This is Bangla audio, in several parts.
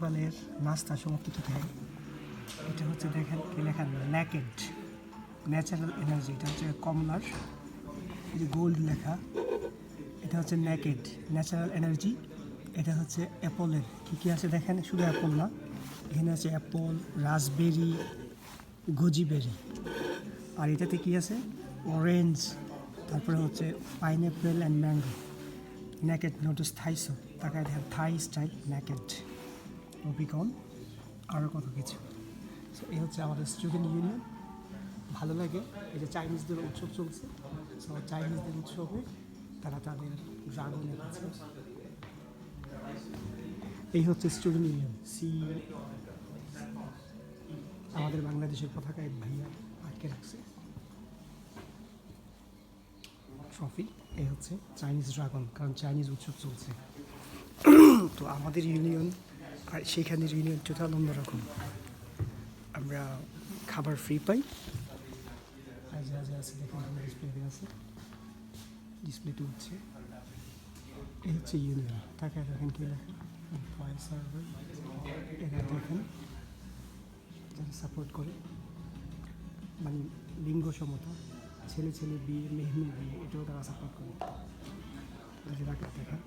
সকালের নাস্তা সমাপ্ত দেয় এটা হচ্ছে দেখেন, কি লেখা ন্যাকেড ন্যাচারাল এনার্জি এটা হচ্ছে কমলার, এই যে গোল্ড লেখা। এটা হচ্ছে ন্যাকেড ন্যাচারাল এনার্জি এটা হচ্ছে অ্যাপলের। কী কী আছে দেখেন? শুধু অ্যাপল না, এখানে আছে অ্যাপল, রাসবেরি, গোজিবেরি। আর এটাতে কি আছে? অরেঞ্জ তারপরে হচ্ছে pineapple and mango naked notice থাইসো তাকায় দেখেন থাই স্টাইল ন্যাকেড রবিকন আরও কত কিছু। সো এই হচ্ছে আমাদের স্টুডেন্ট ইউনিয়ন ভালো লাগে, এই যে চাইনিজদের উৎসব চলছে। সো চাইনিজদের উৎসবে তারা তাদের ড্রাগন এনেছে এই হচ্ছে স্টুডেন্ট ইউনিয়ন সি আমাদের বাংলাদেশের পতাকা এক ভাইয়া আটকে রাখছে। ট্রফি এই হচ্ছে চাইনিজ ড্রাগন কারণ চাইনিজ উৎসব চলছে। তো আমাদের ইউনিয়ন আর সেখানের ইউনিয়ন টোটাল অন্যরকম আমরা খাবার ফ্রি পাই। আছে আমার আছে। হচ্ছে তাকে সার্ভার সাপোর্ট করে। মানে লিঙ্গ সমতা, ছেলে ছেলে, বিয়ে, মেয়ে বিয়ে এটাও তারা সাপোর্ট করে। রাখা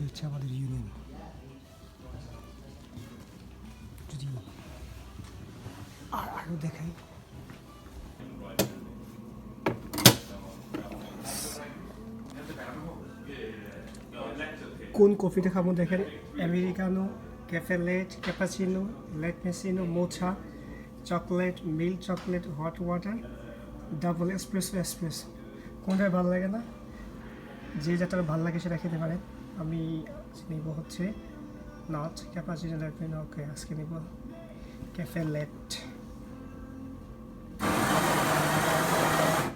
এই হচ্ছে আমাদের ইউনিয়ন যদি আর আরও দেখাই। কোন কফিটা খাব দেখেন? Americano cafe latte cappuccino latte মেসিনো mocha chocolate milk chocolate hot water double espresso espresso কোনটাই ভালো লাগে না? যে যেটা ভালো লাগে সেটা খেতে পারেন। আমি নিব হচ্ছে নট ক্যাপাচিনো রাখবেন ওকে আজকে নিব ক্যাফে লেট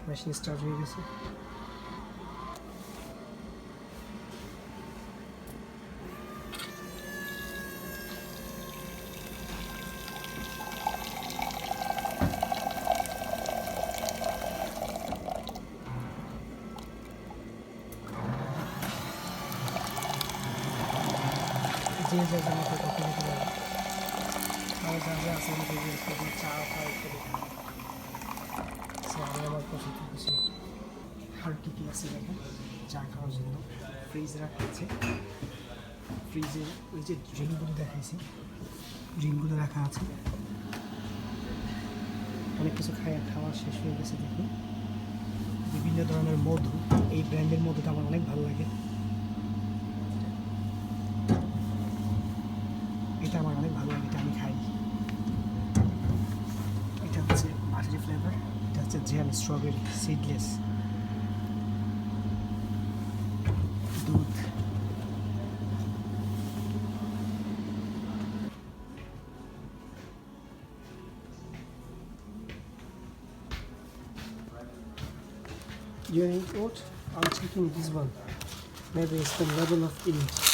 মেশিন স্টার্ট হয়ে গেছে। যে চা আছে চা খাওয়ার জন্য ফ্রিজ রাখা আছে ফ্রিজে ড্রিঙ্কগুলো ড্রিঙ্কগুলো রাখা আছে। অনেক কিছু খাই খাওয়া শেষ হয়ে গেছে দেখুন বিভিন্ন ধরনের মধু, এই ব্র্যান্ডের মধুটা আমার অনেক ভালো লাগে। এটা আমার অনেক ভালো লাগে এটা আমি খাই এটা হচ্ছে বাটারি ফ্লেভার এটা হচ্ছে জ্যাম স্ট্রবেরি সিডলেস দুধ You need what? I'm taking this one. Maybe it's the level of age.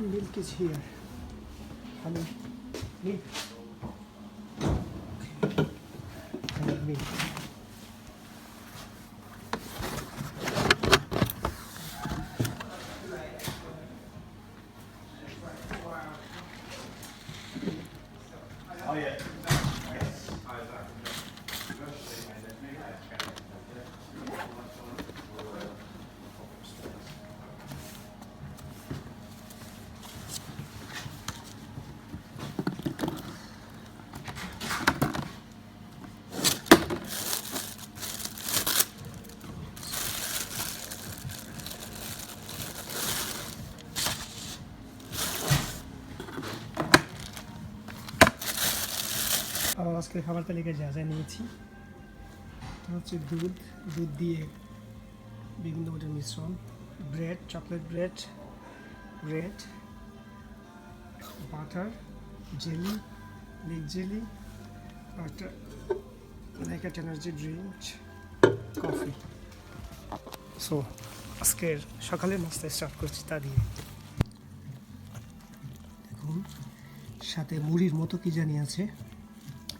Milk is here. Honey, milk. Honey, milk. আমার আজকে খাবার তালিকায় যা যা নিয়েছি তো হচ্ছে দুধ দুধ দিয়ে বিভিন্ন ধরনের মিশ্রণ, bread, chocolate bread bread, butter, jelly leak jelly একটা নেকেট এনার্জি ড্রিঙ্ক কফি। সো, আজকের সকালের নাস্তা স্টার্ট করছি তা দিয়ে। দেখুন, সাথে মুড়ির মতো কি জানি আছে।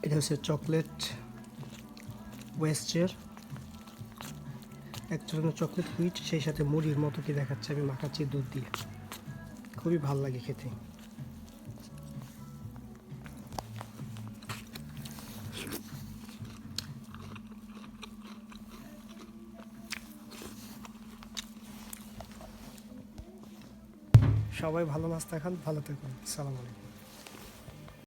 এটা হচ্ছে চকলেট ওয়েস্টের এক ধরনের চকলেট হুইট সেই সাথে মুড়ির মতো কি দেখাচ্ছে, আমি মাখাচ্ছি দুধ দিয়ে। খুবই ভালো লাগে খেতে। সবাই ভালো নাস্তা খান, ভালো থাকুন। সালাম আলাইকুম।